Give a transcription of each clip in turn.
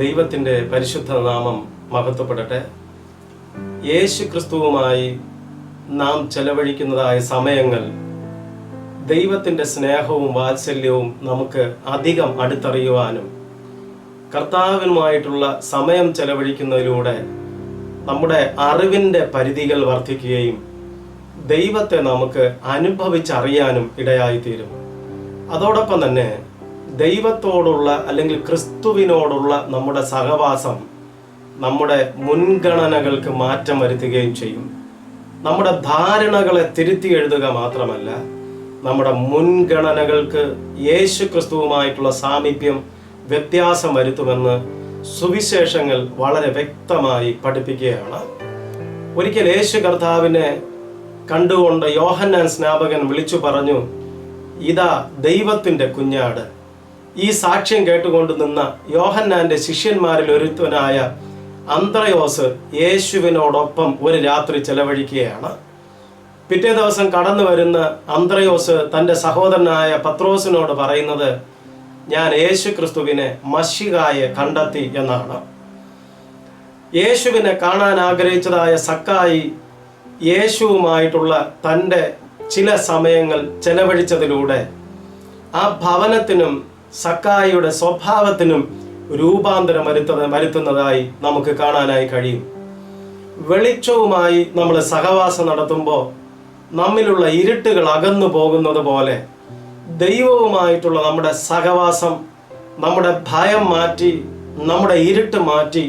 ദൈവത്തിന്റെ പരിശുദ്ധ നാമം മഹത്വപ്പെടട്ടെ. യേശു ക്രിസ്തുവുമായി നാം ചെലവഴിക്കുന്നതായ സമയങ്ങൾ ദൈവത്തിന്റെ സ്നേഹവും വാത്സല്യവും നമുക്ക് അധികം അടുത്തറിയുവാനും കർത്താവിനുമായിട്ടുള്ള സമയം ചെലവഴിക്കുന്നതിലൂടെ നമ്മുടെ അറിവിന്റെ പരിധികൾ വർദ്ധിക്കുകയും ദൈവത്തെ നമുക്ക് അനുഭവിച്ചറിയാനും ഇടയായിത്തീരും. അതോടൊപ്പം തന്നെ ദൈവത്തോടുള്ള അല്ലെങ്കിൽ ക്രിസ്തുവിനോടുള്ള നമ്മുടെ സഹവാസം നമ്മുടെ മുൻഗണനകൾക്ക് മാറ്റം വരുത്തുകയും ചെയ്യും. നമ്മുടെ ധാരണകളെ തിരുത്തി എഴുതുക മാത്രമല്ല നമ്മുടെ മുൻഗണനകൾക്ക് യേശു ക്രിസ്തുവുമായിട്ടുള്ള സാമീപ്യം വ്യത്യാസം വരുത്തുമെന്ന് സുവിശേഷങ്ങൾ വളരെ വ്യക്തമായി പഠിപ്പിക്കുകയാണ്. ഒരിക്കൽ യേശു കർത്താവിനെ കണ്ടുകൊണ്ട് യോഹന്നാൻ സ്നാപകൻ വിളിച്ചു പറഞ്ഞു ഇതാ ദൈവത്തിന്റെ കുഞ്ഞാട്. ഈ സാക്ഷ്യം കേട്ടുകൊണ്ട് നിന്ന യോഹന്നാന്റെ ശിഷ്യന്മാരിൽ ഒരുത്തനായ അന്ത്രയോസ് യേശുവിനോടൊപ്പം ഒരു രാത്രി ചെലവഴിക്കുകയാണ്. പിറ്റേ ദിവസം കടന്നു വരുന്ന അന്ത്രയോസ് തന്റെ സഹോദരനായ പത്രോസിനോട് പറയുന്നത് ഞാൻ യേശു ക്രിസ്തുവിനെ മഷികായെ കണ്ടെത്തി എന്നാണ്. യേശുവിനെ കാണാൻ ആഗ്രഹിച്ചതായ സക്കായി യേശുവുമായിട്ടുള്ള തന്റെ ചില സമയങ്ങൾ ചെലവഴിച്ചതിലൂടെ ആ ഭവനത്തിനും സക്കായിയുടെ സ്വഭാവത്തിനും രൂപാന്തരം വരുത്ത വരുത്തുന്നതായി നമുക്ക് കാണാനായി കഴിയും. വെളിച്ചവുമായി നമ്മൾ സഹവാസം നടത്തുമ്പോൾ നമ്മിലുള്ള ഇരുട്ടുകൾ അകന്നു പോകുന്നത് പോലെ ദൈവവുമായിട്ടുള്ള നമ്മുടെ സഹവാസം നമ്മുടെ ഭയം മാറ്റി നമ്മുടെ ഇരുട്ട് മാറ്റി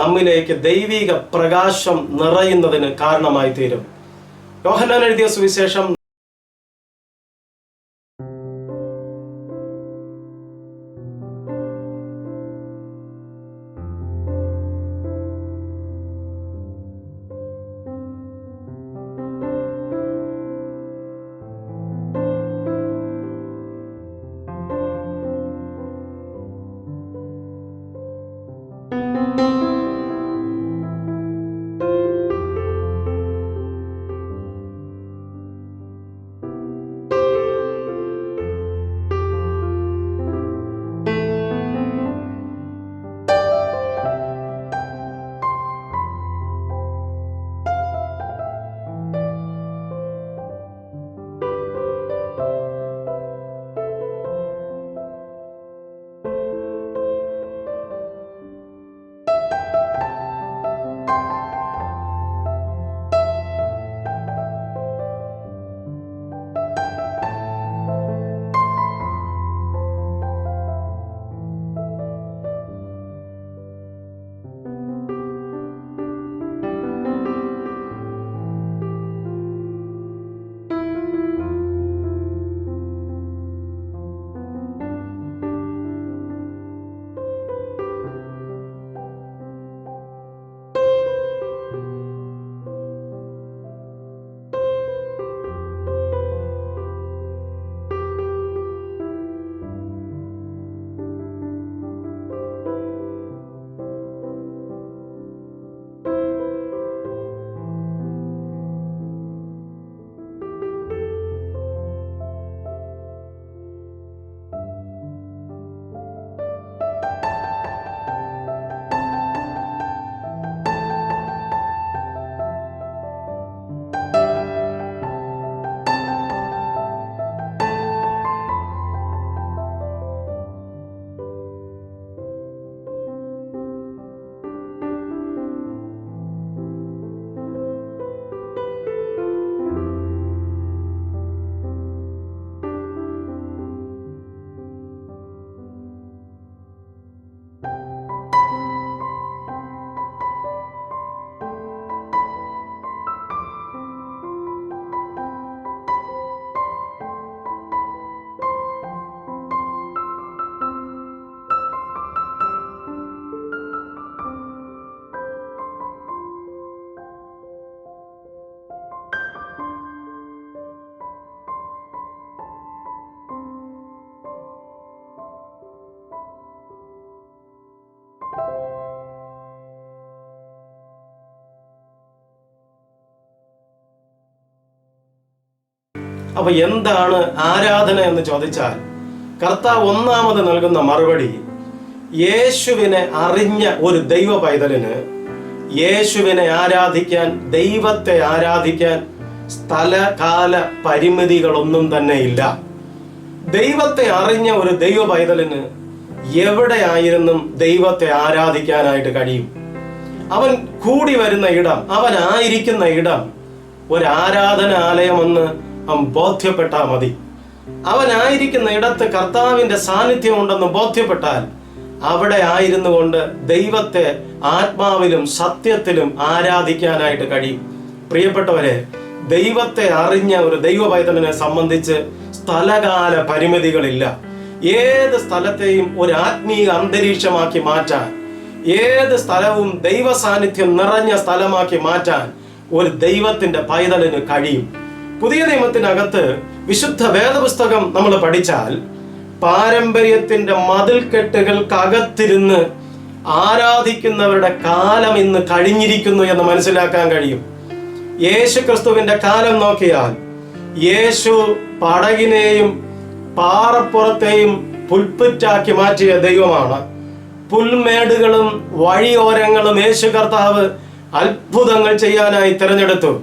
നമ്മിലേക്ക് ദൈവിക പ്രകാശം നിറയുന്നതിന് കാരണമായി തീരും. യോഹനാൻ എഴുതിയ സുവിശേഷം അപ്പൊ എന്താണ് ആരാധന എന്ന് ചോദിച്ചാൽ കർത്താവ് ഒന്നാമത് നൽകുന്ന മറുപടി യേശുവിനെ അറിഞ്ഞ ഒരു ദൈവ പൈതലിന് യേശുവിനെ ആരാധിക്കാൻ ദൈവത്തെ ആരാധിക്കാൻ സ്ഥലകാല പരിമിതികളൊന്നും തന്നെ ഇല്ല. ദൈവത്തെ അറിഞ്ഞ ഒരു ദൈവ പൈതലിന് എവിടെയായിരുന്നും ദൈവത്തെ ആരാധിക്കാനായിട്ട് കഴിയും. അവൻ കൂടി വരുന്ന ഇടം അവൻ ആയിരിക്കുന്ന ഇടം ഒരു ആരാധനാലയമെന്ന് അവൻ ബോധ്യപ്പെട്ടാൽ മതി. അവനായിരിക്കുന്ന ഇടത്ത് കർത്താവിന്റെ സാന്നിധ്യം ഉണ്ടെന്ന് ബോധ്യപ്പെട്ടാൽ അവിടെ ആയിരുന്നു കൊണ്ട് ദൈവത്തെ ആത്മാവിലും സത്യത്തിലും ആരാധിക്കാനായിട്ട് കഴിയും. പ്രിയപ്പെട്ടവരെ ദൈവത്തെ അറിഞ്ഞ ഒരു ദൈവ പൈതലിനെ സംബന്ധിച്ച് സ്ഥലകാല പരിമിതികളില്ല. ഏത് സ്ഥലത്തെയും ഒരു ആത്മീയ അന്തരീക്ഷമാക്കി മാറ്റാൻ ഏത് സ്ഥലവും ദൈവ സാന്നിധ്യം നിറഞ്ഞ സ്ഥലമാക്കി മാറ്റാൻ ഒരു ദൈവത്തിന്റെ പൈതലിന് കഴിയും. പുതിയ നിയമത്തിനകത്ത് വിശുദ്ധ വേദപുസ്തകം നമ്മൾ പഠിച്ചാൽ പാരമ്പര്യത്തിന്റെ മതിൽക്കെട്ടുകൾക്കകത്തിരുന്ന് ആരാധിക്കുന്നവരുടെ കാലം ഇന്ന് കഴിഞ്ഞിരിക്കുന്നു എന്ന് മനസ്സിലാക്കാൻ കഴിയും. യേശു ക്രിസ്തുവിന്റെ കാലം നോക്കിയാൽ യേശു പടകിനെയും പാറപ്പുറത്തെയും പുൽപ്പുറ്റാക്കി മാറ്റിയ ദൈവമാണ്. പുൽമേടുകളും വഴിയോരങ്ങളും യേശു കർത്താവ് അത്ഭുതങ്ങൾ ചെയ്യാനായി തിരഞ്ഞെടുത്തു.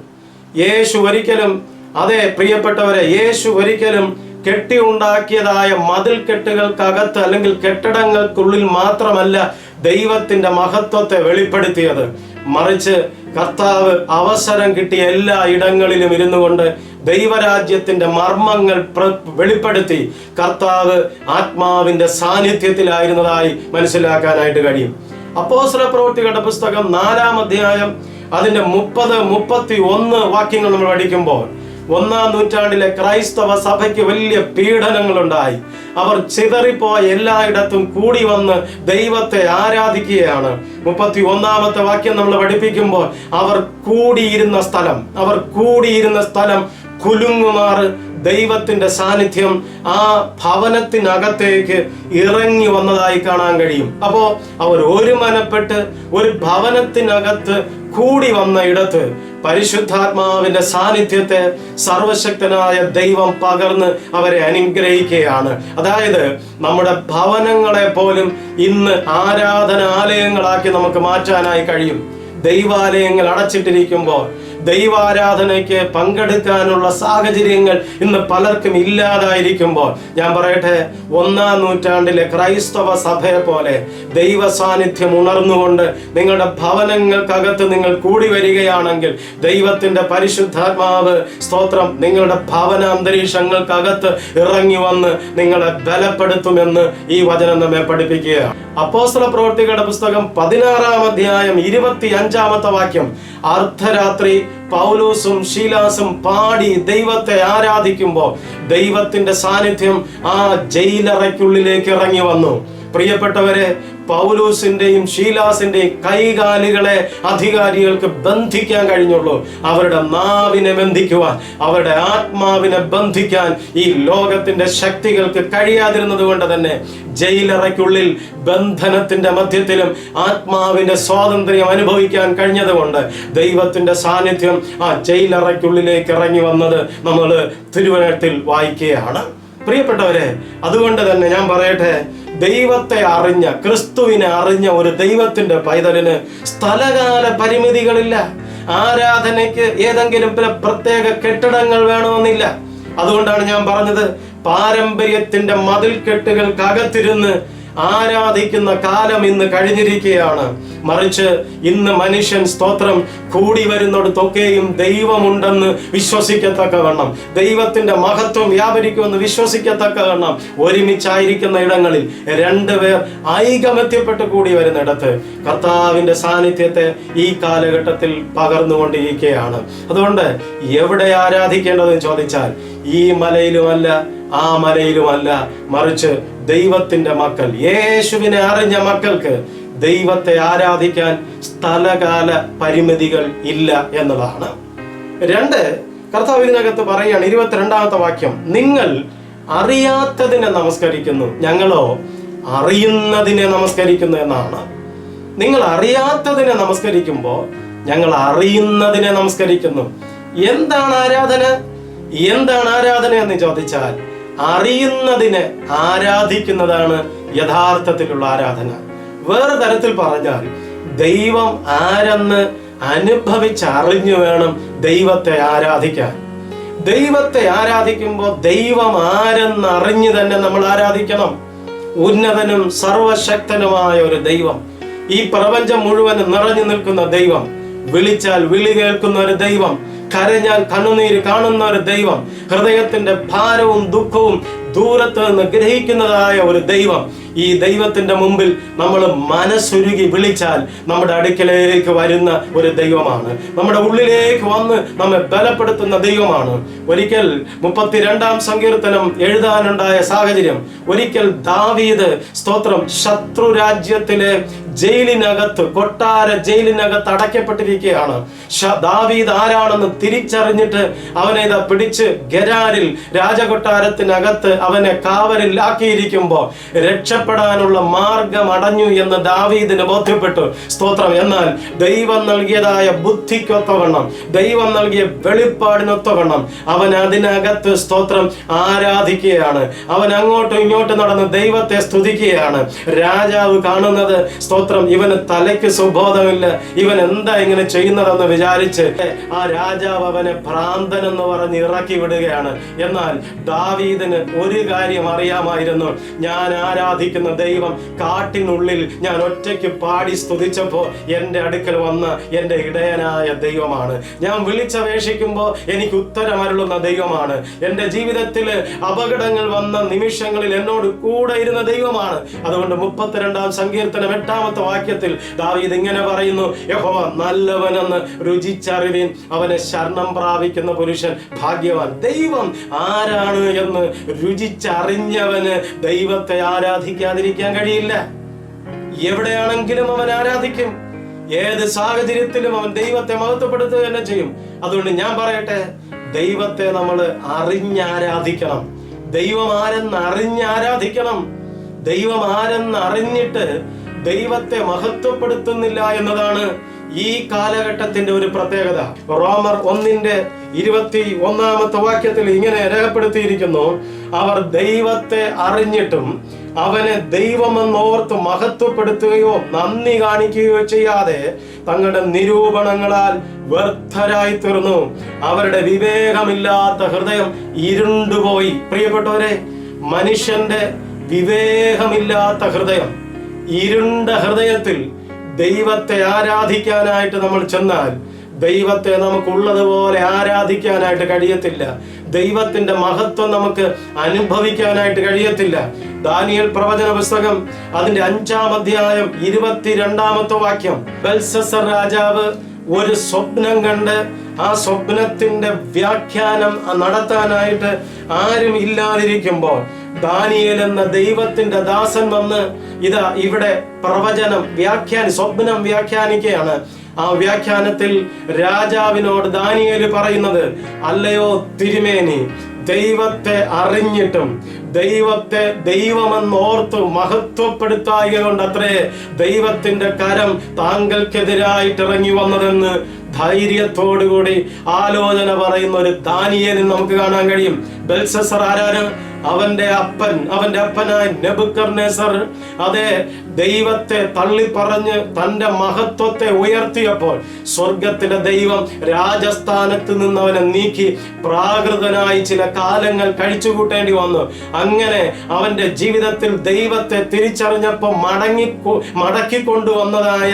യേശു ഒരിക്കലും അതെ പ്രിയപ്പെട്ടവരെ യേശു ഒരിക്കലും കെട്ടി ഉണ്ടാക്കിയതായ മതിൽ കെട്ടുകൾക്കകത്ത് അല്ലെങ്കിൽ കെട്ടിടങ്ങൾക്കുള്ളിൽ മാത്രമല്ല ദൈവത്തിന്റെ മഹത്വത്തെ വെളിപ്പെടുത്തിയത്. മറിച്ച് കർത്താവ് അവസരം കിട്ടിയ എല്ലാ ഇടങ്ങളിലും ഇരുന്നു കൊണ്ട് ദൈവരാജ്യത്തിന്റെ മർമ്മങ്ങൾ വെളിപ്പെടുത്തി കർത്താവ് ആത്മാവിന്റെ സാന്നിധ്യത്തിലായിരുന്നതായി മനസ്സിലാക്കാനായിട്ട് കഴിയും. അപ്പോസ്ല പ്രവൃത്തികളുടെ പുസ്തകം നാലാം അധ്യായം അതിന്റെ മുപ്പത് മുപ്പത്തി ഒന്ന് വാക്യങ്ങൾ നമ്മൾ പഠിക്കുമ്പോൾ ഒന്നാം നൂറ്റാണ്ടിലെ ക്രൈസ്തവ സഭയ്ക്ക് വലിയ പീഡനങ്ങളുണ്ടായി. അവർ ചിതറിപ്പോയ എല്ലായിടത്തും കൂടി വന്ന് ദൈവത്തെ ആരാധിക്കുകയാണ്. മുപ്പത്തി ഒന്നാമത്തെ വാക്യം നമ്മൾ പഠിപ്പിക്കുമ്പോൾ അവർ കൂടിയിരുന്ന സ്ഥലം അവർ കൂടിയിരുന്ന സ്ഥലം കുലുങ്ങുമാറ് ദൈവത്തിന്റെ സാന്നിധ്യം ആ ഭവനത്തിനകത്തേക്ക് ഇറങ്ങി വന്നതായി കാണാൻ കഴിയും. അപ്പോൾ അവർ ഒരു മനപ്പെട്ട് ഒരു ഭവനത്തിനകത്ത് കൂടി വന്ന ഇടത്ത് പരിശുദ്ധാത്മാവിന്റെ സാന്നിധ്യത്തെ സർവശക്തനായ ദൈവം പകർന്ന് അവരെ അനുഗ്രഹിക്കുകയാണ്. അതായത് നമ്മുടെ ഭവനങ്ങളെ പോലും ഇന്ന് ആരാധനാലയങ്ങളാക്കി നമുക്ക് മാറ്റാനായി കഴിയും. ദൈവാലയങ്ങൾ അടച്ചിട്ടിരിക്കുമ്പോൾ ദൈവാരാധനയ്ക്ക് പങ്കെടുക്കാനുള്ള സാഹചര്യങ്ങൾ ഇന്ന് പലർക്കും ഇല്ലാതായിരിക്കുമ്പോൾ ഞാൻ പറയട്ടെ ഒന്നാം നൂറ്റാണ്ടിലെ ക്രൈസ്തവ സഭയെ പോലെ ദൈവ സാന്നിധ്യം ഉണർന്നുകൊണ്ട് നിങ്ങളുടെ ഭവനങ്ങൾക്കകത്ത് നിങ്ങൾ കൂടി വരികയാണെങ്കിൽ ദൈവത്തിന്റെ പരിശുദ്ധാത്മാവ് സ്തോത്രം നിങ്ങളുടെ ഭവന അന്തരീക്ഷങ്ങൾക്കകത്ത് ഇറങ്ങി വന്ന് നിങ്ങളെ ബലപ്പെടുത്തുമെന്ന് ഈ വചനം നമ്മെ പഠിപ്പിക്കുകയാണ്. അപ്പോസ്തല പ്രവർത്തികളുടെ പുസ്തകം പതിനാറാം അധ്യായം ഇരുപത്തി അഞ്ചാമത്തെ വാക്യം അർദ്ധരാത്രി പൗലോസും ശീലാസും പാടി ദൈവത്തെ ആരാധിക്കുമ്പോൾ ദൈവത്തിന്റെ സാന്നിധ്യം ആ ജയിലറയ്ക്കുള്ളിലേക്ക് ഇറങ്ങി വന്നു. പ്രിയപ്പെട്ടവരെ പൗലൂസിന്റെയും ഷീലാസിന്റെയും കൈകാലുകളെ അധികാരികൾക്ക് ബന്ധിക്കാൻ കഴിഞ്ഞുള്ളൂ. അവരുടെ നാവിനെ ബന്ധിക്കുവാൻ അവരുടെ ആത്മാവിനെ ബന്ധിക്കാൻ ഈ ലോകത്തിന്റെ ശക്തികൾക്ക് കഴിയാതിരുന്നത് കൊണ്ട് തന്നെ ജയിലറയ്ക്കുള്ളിൽ ബന്ധനത്തിന്റെ മധ്യത്തിലും ആത്മാവിന്റെ സ്വാതന്ത്ര്യം അനുഭവിക്കാൻ കഴിഞ്ഞതുകൊണ്ട് ദൈവത്തിന്റെ സാന്നിധ്യം ആ ജയിലറയ്ക്കുള്ളിലേക്ക് ഇറങ്ങി വന്നത് നമ്മൾ തിരുവനത്തിൽ വായിക്കുകയാണ്. പ്രിയപ്പെട്ടവരെ അതുകൊണ്ട് തന്നെ ഞാൻ പറയട്ടെ ദൈവത്തെ അറിഞ്ഞ ക്രിസ്തുവിനെ അറിഞ്ഞ ഒരു ദൈവത്തിന്റെ പൈതലിന് സ്ഥലകാല പരിമിതികളില്ല. ആരാധനയ്ക്ക് ഏതെങ്കിലും പ്രത്യേക കെട്ടിടങ്ങൾ വേണമെന്നില്ല. അതുകൊണ്ടാണ് ഞാൻ പറഞ്ഞത് പാരമ്പര്യത്തിന്റെ മതിൽ മതിൽക്കെട്ടുകൾക്കകത്തിരുന്ന് ആരാധിക്കുന്ന കാലം ഇന്ന് കഴിഞ്ഞിരിക്കുകയാണ്. മറിച്ച് ഇന്ന് മനുഷ്യൻ സ്തോത്രം കൂടി വരുന്നിടത്തൊക്കെയും ദൈവമുണ്ടെന്ന് വിശ്വസിക്കത്തക്കവണ്ണം ദൈവത്തിന്റെ മഹത്വം വ്യാപരിക്കുമെന്ന് വിശ്വസിക്കത്തക്കവണ്ണം ഒരുമിച്ചായിരിക്കുന്ന ഇടങ്ങളിൽ രണ്ടുപേർ ഐകമത്യപ്പെട്ട് കൂടി വരുന്നിടത്ത് കർത്താവിന്റെ സാന്നിധ്യത്തെ ഈ കാലഘട്ടത്തിൽ പകർന്നുകൊണ്ടിരിക്കുകയാണ്. അതുകൊണ്ട് എവിടെ ആരാധിക്കേണ്ടതെന്ന് ചോദിച്ചാൽ ഈ മലയിലുമല്ല ആ മലയിലുമല്ല മറിച്ച് ദൈവത്തിന്റെ മക്കൾ യേശുവിനെ അറിഞ്ഞ മക്കൾക്ക് ദൈവത്തെ ആരാധിക്കാൻ സ്ഥലകാല പരിമിതികൾ ഇല്ല എന്നതാണ് രണ്ട് കർത്താവ് ഇതിനകത്ത് പറയുകയാണ് ഇരുപത്തിരണ്ടാമത്തെ വാക്യം നിങ്ങൾ അറിയാത്തതിനെ നമസ്കരിക്കുന്നു. ഞങ്ങളോ? അറിയുന്നതിനെ നമസ്കരിക്കുന്നു എന്നാണ്. നിങ്ങൾ അറിയാത്തതിനെ നമസ്കരിക്കുമ്പോൾ ഞങ്ങൾ അറിയുന്നതിനെ നമസ്കരിക്കുന്നു. എന്താണ് ആരാധന? എന്താണ് ആരാധന എന്ന് ചോദിച്ചാൽ അറിയുന്നതിനെ ആരാധിക്കുന്നതാണ് യഥാർത്ഥത്തിലുള്ള ആരാധന. വേറെ തരത്തിൽ പറഞ്ഞാൽ ദൈവം ആരെന്ന് അനുഭവിച്ചറിഞ്ഞു വേണം ദൈവത്തെ ആരാധിക്കാൻ. ദൈവത്തെ ആരാധിക്കുമ്പോൾ ദൈവം ആരെന്ന് അറിഞ്ഞു തന്നെ നമ്മൾ ആരാധിക്കണം. ഉന്നതനും സർവശക്തനുമായ ഒരു ദൈവം. ഈ പ്രപഞ്ചം മുഴുവൻ നിറഞ്ഞു നിൽക്കുന്ന ദൈവം വിളിച്ചാൽ വിളി കേൾക്കുന്ന ഒരു ദൈവം കരഞ്ഞാൽ കണ്ണുനീര് കാണുന്ന ഒരു ദൈവം ഹൃദയത്തിന്റെ ഭാരവും ദുഃഖവും ദൂരത്ത് നിന്ന് ഗ്രഹിക്കുന്നതായ ഒരു ദൈവം. ഈ ദൈവത്തിന്റെ മുമ്പിൽ നമ്മൾ മനസ്സുരുകി വിളിച്ചാൽ നമ്മുടെ അടുക്കലേക്ക് വരുന്ന ഒരു ദൈവമാണ്. നമ്മുടെ ഉള്ളിലേക്ക് വന്ന് നമ്മെ ബലപ്പെടുത്തുന്ന ദൈവമാണ്. ഒരിക്കൽ മുപ്പത്തിരണ്ടാം സങ്കീർത്തനം എഴുതാനുണ്ടായ സാഹചര്യം. ഒരിക്കൽ ദാവീദ് സ്തോത്രം ശത്രു രാജ്യത്തിലെ ജയിലിനകത്ത് കൊട്ടാര ജയിലിനകത്ത് അടയ്ക്കപ്പെട്ടിരിക്കുകയാണ്. ദാവീദ് ആരാണെന്ന് തിരിച്ചറിഞ്ഞിട്ട് അവനെ ഇതാ പിടിച്ച് ഗരാരിൽ രാജകൊട്ടാരത്തിനകത്ത് അവനെ കാവലിൽ ആക്കിയിരിക്കുമ്പോൾ രക്ഷപ്പെടാനുള്ള മാർഗം അടഞ്ഞു എന്ന് ദാവീദിന് ബോധ്യപ്പെട്ടു. സ്തോത്രം. എന്നാൽ ദൈവം നൽകിയതായ ബുദ്ധിക്കൊത്തവണ്ണം ദൈവം നൽകിയ വെളിപ്പാടിനൊത്തവണ്ണം അവൻ അതിനകത്ത് സ്തോത്രം ആരാധിക്കുകയാണ്. അവൻ അങ്ങോട്ടും ഇങ്ങോട്ടും നടന്ന് ദൈവത്തെ സ്തുതിക്കുകയാണ്. രാജാവ് കാണുന്നത് ഇവന് തലയ്ക്ക് സുബോധമില്ല. ഇവൻ എന്താ ഇങ്ങനെ ചെയ്യുന്നതെന്ന് വിചാരിച്ച് ആ രാജാവ് അവനെ ഭ്രാന്തൻ എന്ന് പറഞ്ഞ് ഇറക്കി വിടുകയാണ്. എന്നാൽ ദാവീദിന് ഒരു കാര്യം അറിയാമായിരുന്നു. ഞാൻ ആരാധിക്കുന്ന ദൈവം കാട്ടിനുള്ളിൽ ഞാൻ ഒറ്റയ്ക്ക് പാടി സ്തുതിച്ചപ്പോ എന്റെ അടുക്കൽ വന്ന എന്റെ ഇടയനായ ദൈവമാണ്. ഞാൻ വിളിച്ചപേക്ഷിക്കുമ്പോൾ എനിക്ക് ഉത്തരം അരുളുന്ന ദൈവമാണ്. എന്റെ ജീവിതത്തിൽ അപകടങ്ങൾ വന്ന നിമിഷങ്ങളിൽ എന്നോട് കൂടെ ഇരുന്ന ദൈവമാണ്. അതുകൊണ്ട് മുപ്പത്തിരണ്ടാം സങ്കീർത്തനം എട്ടാമത്തെ വാക്യത്തിൽ ദാവീദ് ഇങ്ങനെ പറയുന്നു യഹോവ നല്ലവനെന്ന് രുചിച്ചറിവിൻ അവനെ ശരണം പ്രാപിക്കുന്ന പുരുഷൻ ഭാഗ്യവാൻ. ദൈവം ആരാണ് എന്ന് രുചിച്ചറിഞ്ഞവന് ദൈവത്തെ ആരാധിക്കാതിരിക്കാൻ കഴിയില്ല. എവിടെയാണെങ്കിലും അവൻ ആരാധിക്കും. ഏത് സാഹചര്യത്തിലും അവൻ ദൈവത്തെ മഹത്വപ്പെടുത്തുക തന്നെ ചെയ്യും. അതുകൊണ്ട് ഞാൻ പറയട്ടെ ദൈവത്തെ നമ്മൾ അറിഞ്ഞാരാധിക്കണം. ദൈവം ആരെന്ന് അറിഞ്ഞാരാധിക്കണം. ദൈവം ആരെന്ന് അറിഞ്ഞിട്ട് ദൈവത്തെ മഹത്വപ്പെടുത്തുന്നില്ല എന്നതാണ് ഈ കാലഘട്ടത്തിന്റെ ഒരു പ്രത്യേകത. റോമർ ഒന്നിന്റെ ഇരുപത്തി ഒന്നാമത്തെ വാക്യത്തിൽ ഇങ്ങനെ രേഖപ്പെടുത്തിയിരിക്കുന്നു. അവർ ദൈവത്തെ അറിഞ്ഞിട്ടും അവനെ ദൈവമെന്നോർത്ത് മഹത്വപ്പെടുത്തുകയോ നന്ദി കാണിക്കുകയോ ചെയ്യാതെ തങ്ങളുടെ നിരൂപണങ്ങളാൽ വ്യർത്ഥരായി തീർന്നു അവരുടെ വിവേകമില്ലാത്ത ഹൃദയം ഇരുണ്ടുപോയി. പ്രിയപ്പെട്ടവരെ മനുഷ്യന്റെ വിവേകമില്ലാത്ത ഹൃദയം ഇരുണ്ട ഹൃദയത്തിൽ ദൈവത്തെ ആരാധിക്കാനായിട്ട് നമ്മൾ ചെന്നാൽ ദൈവത്തെ നമുക്കുള്ളതുപോലെ ആരാധിക്കാനായിട്ട് കഴിയത്തില്ല. ദൈവത്തിന്റെ മഹത്വം നമുക്ക് അനുഭവിക്കാനായിട്ട് കഴിയത്തില്ല. ദാനിയൽ പ്രവചന പുസ്തകം അതിന്റെ അഞ്ചാം അധ്യായം ഇരുപത്തിരണ്ടാമത്തെ വാക്യം. ബൽസസർ രാജാവ് ഒരു സ്വപ്നം കണ്ട് ആ സ്വപ്നത്തിന്റെ വ്യാഖ്യാനം നടത്താനായിട്ട് ആരും ഇല്ലാതിരിക്കുമ്പോൾ ദാനിയേൽ എന്ന ദൈവത്തിന്റെ ദാസൻ വന്ന് ഇതാ ഇവിടെ പ്രവചനം വ്യാഖ്യാനി സ്വപ്നം വ്യാഖ്യാനിക്കുകയാണ്. ആ വ്യാഖ്യാനത്തിൽ രാജാവിനോട് ദാനിയേൽ പറയുന്നത് അല്ലയോ തിരുമേനി ദൈവത്തെ അറിഞ്ഞിട്ടും ദൈവത്തെ ദൈവമെന്നോർത്ത് മഹത്വപ്പെടുത്തായതുകൊണ്ട് അത്രേ ദൈവത്തിന്റെ കരം താങ്കൾക്കെതിരായിട്ട് ഇറങ്ങി വന്നതെന്ന് ധൈര്യത്തോടുകൂടി ആലോചന പറയുന്ന ഒരു ദാനിയേലിൽ നമുക്ക് കാണാൻ കഴിയും. ബെൽസസർ ആരാണ്? അവന്റെ അപ്പൻ അവന്റെ അപ്പനായ നെബുക്കർനേസർ അതെ ദൈവത്തെ തള്ളി പറഞ്ഞ് തന്റെ മഹത്വത്തെ ഉയർത്തിയപ്പോൾ സ്വർഗത്തിലെ ദൈവം രാജസ്ഥാനത്ത് നിന്ന് അവനെ നീക്കി പ്രാകൃതനായി ചില കാലങ്ങൾ കഴിച്ചുകൂട്ടേണ്ടി വന്നു. അങ്ങനെ അവന്റെ ജീവിതത്തിൽ ദൈവത്തെ തിരിച്ചറിഞ്ഞപ്പോൾ മടങ്ങി മടക്കി കൊണ്ടുവന്നതായ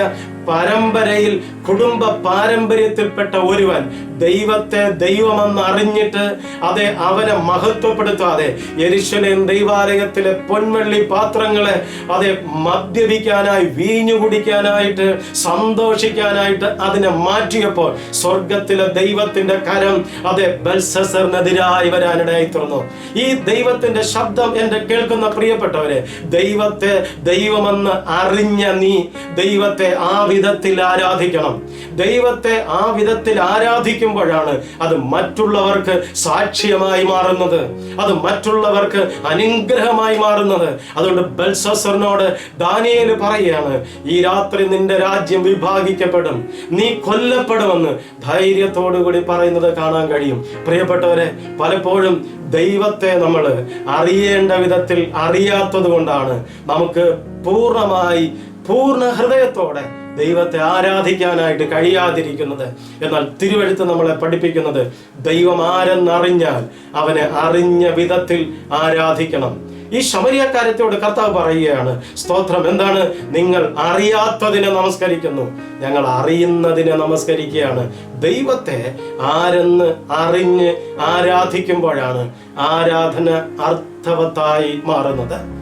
പരമ്പരയിൽ കുടുംബ പാരമ്പര്യത്തിൽപ്പെട്ട ഒരുവൻ ദൈവത്തെ ദൈവമെന്ന് അറിഞ്ഞിട്ട് അതെ അവനെ മഹത്വപ്പെടുത്താതെ യരിശ്വലേൻ ദൈവാലയത്തിലെ പൊൻവെള്ളി പാത്രങ്ങളെ അതെ മദ്യപിക്കാനായി വീഞ്ഞു കുടിക്കാനായിട്ട് സന്തോഷിക്കാനായിട്ട് അതിനെ മാറ്റിയപ്പോൾ സ്വർഗത്തിലെ ദൈവത്തിന്റെ കരം അതെ ബൽസസറിനെതിരായി വരാനിടയായി തുറന്നു ഈ ദൈവത്തിന്റെ ശബ്ദം എന്റെ കേൾക്കുന്ന പ്രിയപ്പെട്ടവരെ ദൈവത്തെ ദൈവമെന്ന് അറിഞ്ഞ നീ ദൈവത്തെ ആ വിധത്തിൽ ആരാധിക്കണം. ദൈവത്തെ ആ വിധത്തിൽ ആരാധിക്കുമ്പോഴാണ് അത് മറ്റുള്ളവർക്ക് സാക്ഷ്യമായി മാറുന്നത്. അത് മറ്റുള്ളവർക്ക് അനുഗ്രഹമായി മാറുന്നത്. അതുകൊണ്ട് ബൽസസറിനോട് ദാനിയേൽ പറയുകയാണ് ഈ രാത്രി നിന്റെ രാജ്യം വിഭാഗിക്കപ്പെടും. നീ കൊല്ലപ്പെടുമെന്ന് ധൈര്യത്തോടുകൂടി പറയുന്നത് കാണാൻ കഴിയും. പ്രിയപ്പെട്ടവരെ പലപ്പോഴും ദൈവത്തെ നമ്മൾ അറിയേണ്ട വിധത്തിൽ അറിയാത്തത് കൊണ്ടാണ് നമുക്ക് പൂർണമായി പൂർണ ഹൃദയത്തോടെ ദൈവത്തെ ആരാധിക്കാനായിട്ട് കഴിയാതിരിക്കുന്നത്. എന്നാൽ തിരുവഴുത്ത് നമ്മളെ പഠിപ്പിക്കുന്നത് ദൈവം ആരെന്നറിഞ്ഞാൽ അവനെ അറിഞ്ഞ വിധത്തിൽ ആരാധിക്കണം. ഈ ശമരിയക്കാരത്തോട് കർത്താവ് പറയുകയാണ് സ്തോത്രം എന്താണ്? നിങ്ങൾ അറിയാത്തതിനെ നമസ്കരിക്കുന്നു. ഞങ്ങൾ അറിയുന്നതിനെ നമസ്കരിക്കുകയാണ്. ദൈവത്തെ ആരെന്ന് അറിഞ്ഞ് ആരാധിക്കുമ്പോഴാണ് ആരാധന അർത്ഥവത്തായി മാറുന്നത്.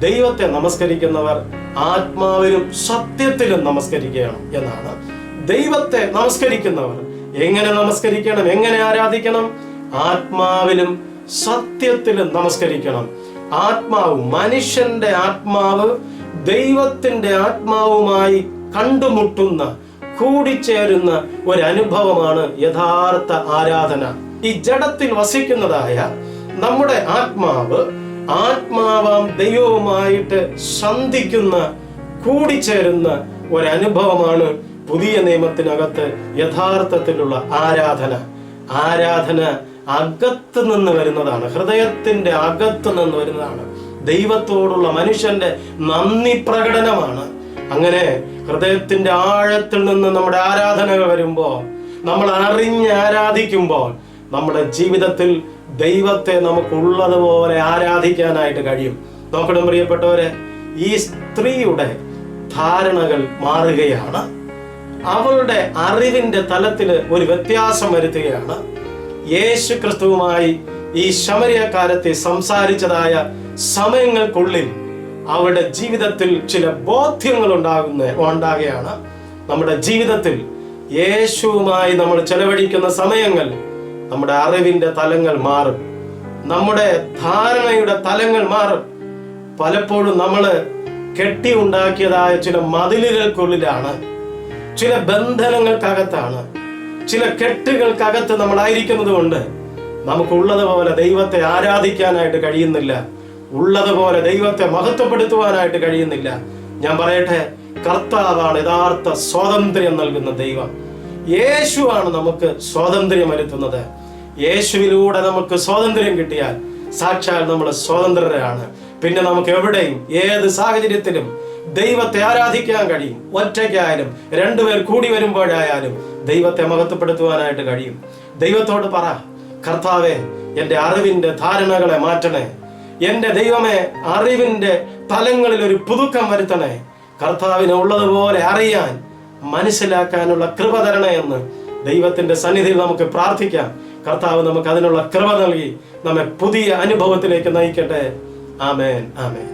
ദൈവത്തെ നമസ്കരിക്കുന്നവർ ആത്മാവിലും സത്യത്തിലും നമസ്കരിക്കുകയാണ് എന്നാണ്. ദൈവത്തെ നമസ്കരിക്കുന്നവർ എങ്ങനെ നമസ്കരിക്കണം? എങ്ങനെ ആരാധിക്കണം? ആത്മാവിലും സത്യത്തിലും നമസ്കരിക്കണം. ആത്മാവ് മനുഷ്യന്റെ ആത്മാവ് ദൈവത്തിന്റെ ആത്മാവുമായി കണ്ടുമുട്ടുന്ന കൂടിച്ചേരുന്ന ഒരു അനുഭവമാണ് യഥാർത്ഥ ആരാധന. ഈ ജഡത്തിൽ വസിക്കുന്നതായ നമ്മുടെ ആത്മാവ് ആത്മാവാം ദൈവവുമായിട്ട് സന്ധിക്കുന്ന കൂടിച്ചേരുന്ന ഒരനുഭവമാണ് പുതിയ നിയമത്തിനകത്ത് യഥാർത്ഥത്തിലുള്ള ആരാധന. ആരാധന അകത്ത് നിന്ന് വരുന്നതാണ്. ഹൃദയത്തിന്റെ അകത്ത് നിന്ന് വരുന്നതാണ്. ദൈവത്തോടുള്ള മനുഷ്യന്റെ നന്ദി പ്രകടനമാണ്. അങ്ങനെ ഹൃദയത്തിന്റെ ആഴത്തിൽ നിന്ന് നമ്മുടെ ആരാധനകൾ വരുമ്പോൾ നമ്മൾ അറിഞ്ഞ് ആരാധിക്കുമ്പോൾ നമ്മുടെ ജീവിതത്തിൽ ദൈവത്തെ നമുക്കുള്ളതുപോലെ ആരാധിക്കാനായിട്ട് കഴിയും. നോക്കണം പ്രിയപ്പെട്ടവരെ ഈ സ്ത്രീയുടെ ധാരണകൾ മാറുകയാണ്. അവളുടെ അറിവിന്റെ തലത്തിൽ ഒരു വ്യത്യാസം വരുത്തുകയാണ്. യേശു ക്രിസ്തുവുമായി ഈ ശമരിയക്കാലത്തെ സംസാരിച്ചതായ സമയങ്ങൾക്കുള്ളിൽ അവരുടെ ജീവിതത്തിൽ ചില ബോധ്യങ്ങൾ ഉണ്ടാകുന്ന ഉണ്ടാകുകയാണ്. നമ്മുടെ ജീവിതത്തിൽ യേശുവുമായി നമ്മൾ ചെലവഴിക്കുന്ന സമയങ്ങൾ നമ്മുടെ അറിവിന്റെ തലങ്ങൾ മാറും. നമ്മുടെ ധാരണയുടെ തലങ്ങൾ മാറും. പലപ്പോഴും നമ്മൾ കെട്ടി ഉണ്ടാക്കിയതായ ചില മതിലുകൾക്കുള്ളിലാണ്. ചില ബന്ധനങ്ങൾക്കകത്താണ്. ചില കെട്ടുകൾക്കകത്ത് നമ്മളായിരിക്കുന്നത് കൊണ്ട് നമുക്കുള്ളതുപോലെ ദൈവത്തെ ആരാധിക്കാനായിട്ട് കഴിയുന്നില്ല. ഉള്ളതുപോലെ ദൈവത്തെ മഹത്വപ്പെടുത്തുവാനായിട്ട് കഴിയുന്നില്ല. ഞാൻ പറയട്ടെ കർത്താവാണ് യഥാർത്ഥ സ്വാതന്ത്ര്യം നൽകുന്ന ദൈവം. യേശുവാണ് നമുക്ക് സ്വാതന്ത്ര്യം വരുത്തുന്നത് യേശുവിലൂടെ നമുക്ക് സ്വാതന്ത്ര്യം കിട്ടിയാൽ സാക്ഷാൽ നമ്മൾ സ്വതന്ത്രരാണ്. പിന്നെ നമുക്ക് എവിടെയും ഏത് സാഹചര്യത്തിലും ദൈവത്തെ ആരാധിക്കാൻ കഴിയും. ഒറ്റയ്ക്കായാലും രണ്ടുപേർ കൂടി വരുമ്പോഴായാലും ദൈവത്തെ മഹത്വപ്പെടുത്തുവാനായിട്ട് കഴിയും. ദൈവത്തോട് പറ കർത്താവെ എന്റെ അറിവിന്റെ ധാരണകളെ മാറ്റണേ. എന്റെ ദൈവമേ അറിവിന്റെ ഫലങ്ങളിൽ ഒരു പുതുക്കം വരുത്തണേ. കർത്താവിനെ ഉള്ളതുപോലെ അറിയാൻ മനസ്സിലാക്കാനുള്ള കൃപ തരണേ എന്ന് ദൈവത്തിന്റെ സന്നിധിയിൽ നമുക്ക് പ്രാർത്ഥിക്കാം. കർത്താവ് നമുക്ക് അതിനുള്ള കൃപ നൽകി നമ്മെ പുതിയ അനുഭവത്തിലേക്ക് നയിക്കട്ടെ. ആമേൻ ആമേൻ.